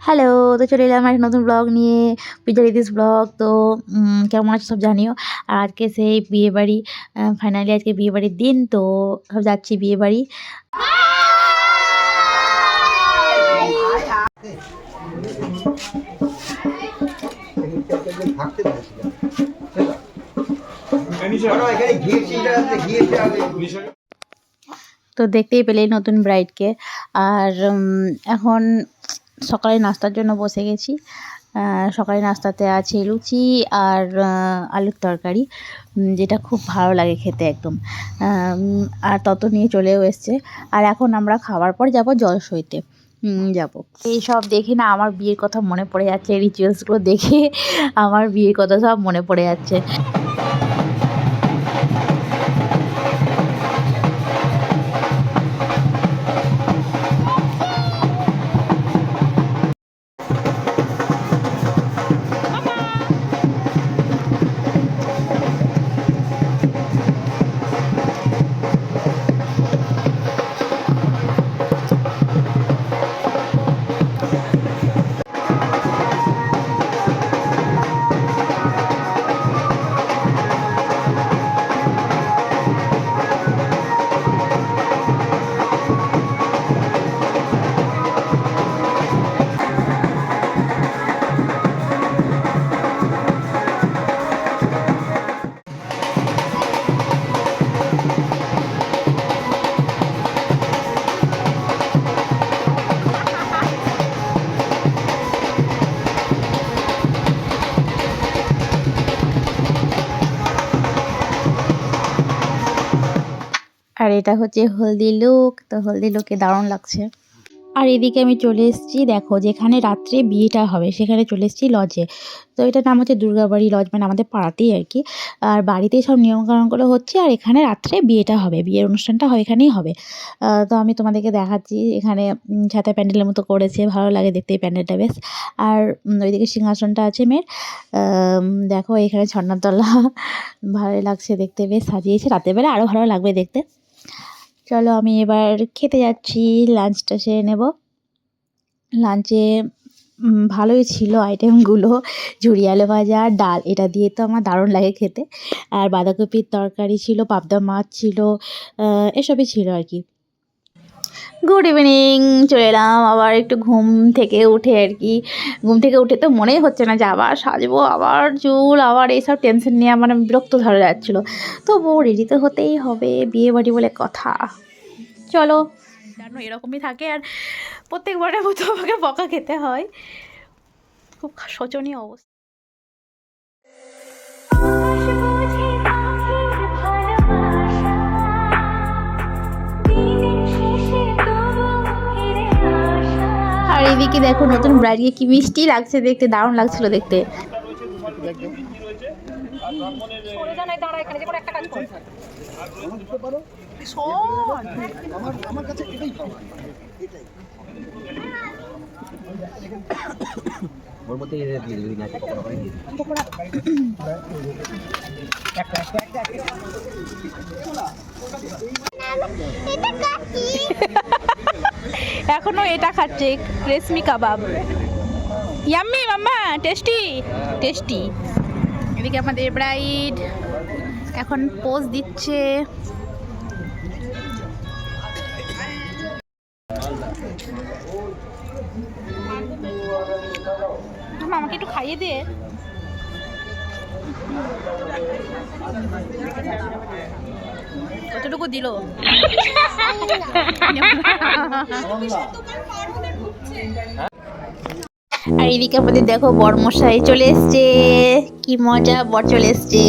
Hello তো চলে এলাম একটা নতুন ব্লগ নিয়ে পূজা রিদিস ব্লগ তো কেমন আছে সব জানিও? আর আজকে সেই বিয়ে বাড়ি ফাইনালি আজকে বিয়ে বাড়ির দিন, তো সব যাচ্ছি বিয়ে বাড়ি। থাকতে পারছিলাম এখানে ঘিয়েছিটা আছে ঘিয়েছে আগে তো দেখতেই পেলে নতুন ব্রাইডকে আর এখন সকালে নাস্তার জন্য বসে গেছি। সকালে নাস্তাতে আছে লুচি আর আলুর তরকারি যেটা খুব ভালো লাগে খেতে একদম। আর তত নিয়ে চলেও এসছে। আর এখন আমরা খাওয়ার পর যাব জল সইতে যাব। এইসব দেখে না আমার বিয়ের কথা মনে পড়ে যাচ্ছে। রিচুয়ালসগুলো দেখে আমার বিয়ের কথা সব মনে পড়ে যাচ্ছে। আর এটা হচ্ছে হলদি লুক, তো হলদি লুকে দারুণ লাগছে। আর এদিকে আমি চলে এসেছি, দেখো যেখানে রাত্রে বিয়েটা হবে, সেখানে চলে এসেছি লজে। তো এটার নাম হচ্ছে দুর্গাবাড়ি লজ মানে আমাদের পাড়াতেই আর কি। আর বাড়িতেই সব নিয়মকানুনগুলো হচ্ছে, আর এখানে রাত্রে বিয়েটা হবে, বিয়ের অনুষ্ঠানটা হয় এখানেই হবে। তো আমি তোমাদেরকে দেখাচ্ছি, এখানে ছাতা প্যান্ডেলের মতো করেছে, ভালো লাগে দেখতে প্যান্ডেলটা বেশ। আর ওইদিকে সিংহাসনটা আছে মেয়ের। দেখো এখানে ঝর্ণার তলা ভালোই লাগছে দেখতে, বেশ সাজিয়েছে, রাতের বেলা আরও ভালো লাগবে দেখতে। চলো আমি এবার খেতে যাচ্ছি লাঞ্চটা সেরে নেব। লাঞ্চে ভালোই ছিল আইটেমগুলো ঝুড়ি আলু ভাজা, ডাল, এটা দিয়ে তো আমার দারুণ লাগে খেতে। আর বাঁধাকপির তরকারি ছিল, পাবদা মাছ ছিল এসবই ছিল আর কি। গুড ইভিনিং চলে এলাম আবার একটু ঘুম থেকে উঠে আর কি। ঘুম থেকে উঠে তো মনেই হচ্ছে না যে আবার সাজবো, আবার চুল, আবার এইসব টেনশন নিয়ে আমার বিরক্ত ধরে যাচ্ছিল। তো বউ রেডি তো হতেই হবে, বিয়ে বাড়ি বলে কথা। চলো। জানো এরকমই থাকে আর প্রত্যেকবারের মতো আমাকে বকা খেতে হয়। খুব শোচনীয় অবস্থা। আর এদিকে দেখো নতুন ব্রাইডকে কি মিষ্টি লাগছে দেখতে দারুণ লাগছিল দেখতে ওর মধ্যে দিয়ে দিবি না পকোড়া করে দিয়ে দিবি। এখনও এটা খাচ্ছে, reshmi kebab. Yummy, mamma tasty tasty এদিকে আমাদের ব্রাইড এখন পোজ দিচ্ছে। আমাকে একটু খাইয়ে দে। কতটুকু দিল? আর এদিকে আমাদের দেখো বরমশাই চলে এসছে। কি মজা বর চলে এসছে।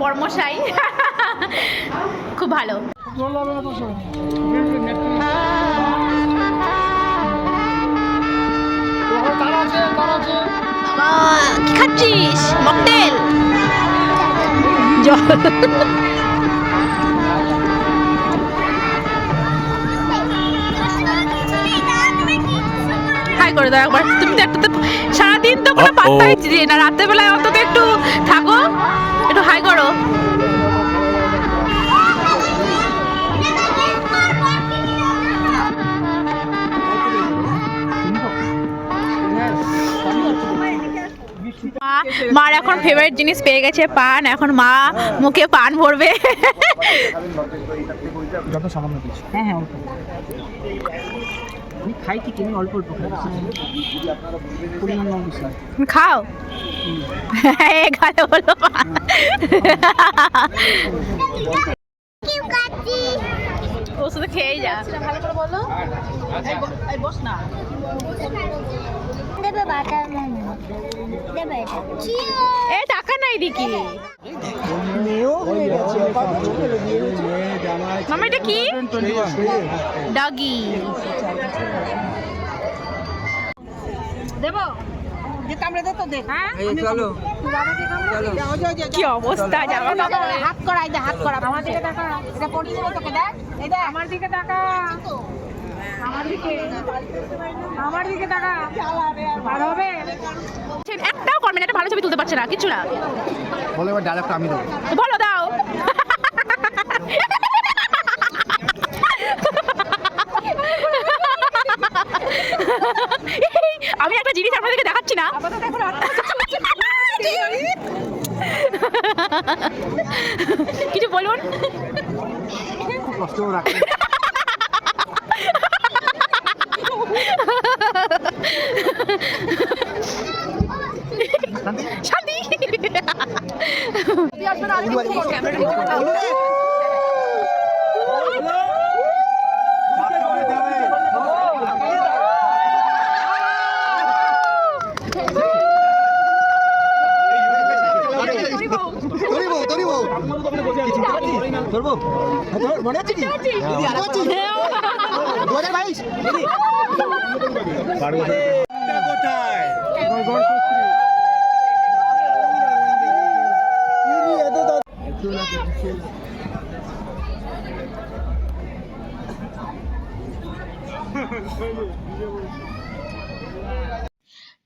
বরমশাই খুব ভালো। কি খাচ্ছিস মকটেল জল হাই করে দাও একবার তুমি তো একটা তো সারাদিন তো কোনো. পাত্তাই দিলে না রাতের বেলায় অন্তত মার এখন ফেভারিট জিনিস পেয়ে গেছে পান এখন মা মুখে পান ভরবে। যত সামান্য কিছু। হ্যাঁ হ্যাঁ। আমি খাই কি অল্প অল্প খাই। খাও? শুধু খেয়েই যা। ভালো করে বলো। এই বস না। দেবে বাটার দেবে এ টাকা নাই দিকি। মামা এটা কি? ডগি দেবো? কি অবস্থা জামা কাপড়ের হাত করাই দে হাত করা। আমার দিকে তাকা এটা পড়িয়ে দেবো তোকে দেখ। এই আমার দিকে তাকা আমার দিকে। আমার দিকে তাকা ভালো হবে? একটাও করবে না একটা ভালো ছবি তুলতে পারছে না কিছু না। বলো এবার ডায়লগটা আমি দেবো। বলো দাও। আমি একটা জিনিস আপনাদেরকে দেখাচ্ছি না। কিছু বলুন। শান্তি। ধরবো মনে আছে কি দু হাজার বাইশ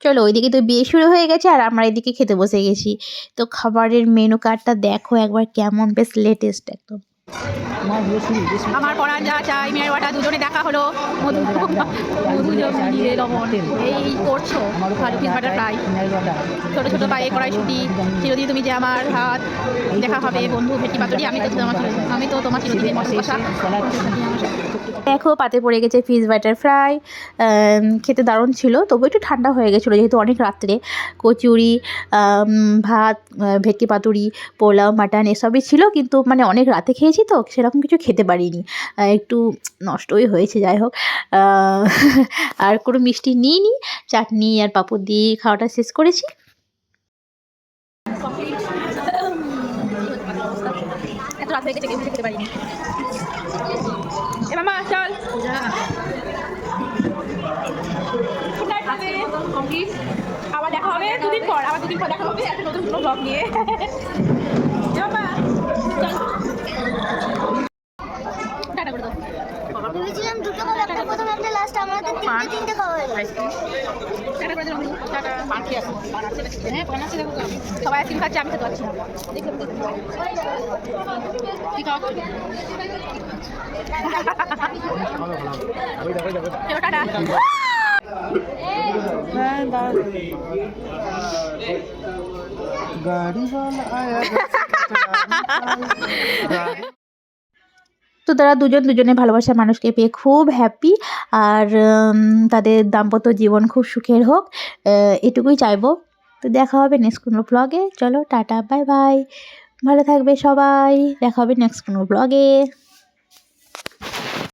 চলো ওইদিকে তো বিয়ে শুরু হয়ে গেছে আর আমরা এদিকে খেতে বসে গেছি। তো খাবারের মেনু কার্ডটা দেখো একবার কেমন বেশ লেটেস্ট একদম। আমার পড়ান যা চাই মেয়ের বাটা দুজনে দেখা হলো। মধু মধু এই করছ ভালো পিস বাটার ফ্রাই ছোট ছোট পায়ে কড়াইশুটি চিরদিন তুমি যে আমার হাত দেখা হবে বন্ধু ভেটি পাতুরি আমি তো তোমার আমি তো তোমার চিরদিনের মশা দেখো, পাতে পড়ে গেছে ফিশ বাটার ফ্রাই খেতে দারুণ ছিল, তবু একটু ঠান্ডা হয়ে গেছিল যেহেতু অনেক রাত্রে। কচুরি ভাত ভেটকি পাতুরি, পোলাও, মাটন এসবই ছিল, কিন্তু মানে অনেক রাতে খেয়েছি তো, সেরকম কিছু খেতে পারিনি। একটু নষ্টই হয়েছে, যাই হোক। আর কোনো মিষ্টি নিইনি, চাটনি আর পাঁপড় দিয়ে খাওয়াটা শেষ করেছি। এত রাত হয়ে গেছে খেতে পারিনি। মামা চল. আবার দেখা হবে দুদিন পর আবার দুদিন পর দেখা হবে একটা নতুন ব্লগ নিয়ে এ মামা, চল। টাটা করে দাও। ভেবেছিলাম দুটো খাব একটা প্রথম একটা লাস্ট আমাদের তিনটে তিনটে খাওয়া হয়ে গেছে টাটা করে দাও, টাটা। পান খেয়ে আসো। পান আছে নাকি? হ্যাঁ, সবাই আইসক্রিম খাচ্ছে আমি দেখো। কি তো তারা দুজন দুজনে ভালোবাসার মানুষকে পেয়ে খুব হ্যাপি আর তাদের দাম্পত্য জীবন খুব সুখের হোক এটুকুই চাইব। তো দেখা হবে নেক্সট কোনো ব্লগে চলো, টাটা বাই বাই ভালো থাকবে সবাই। দেখা হবে নেক্সট কোনো ব্লগে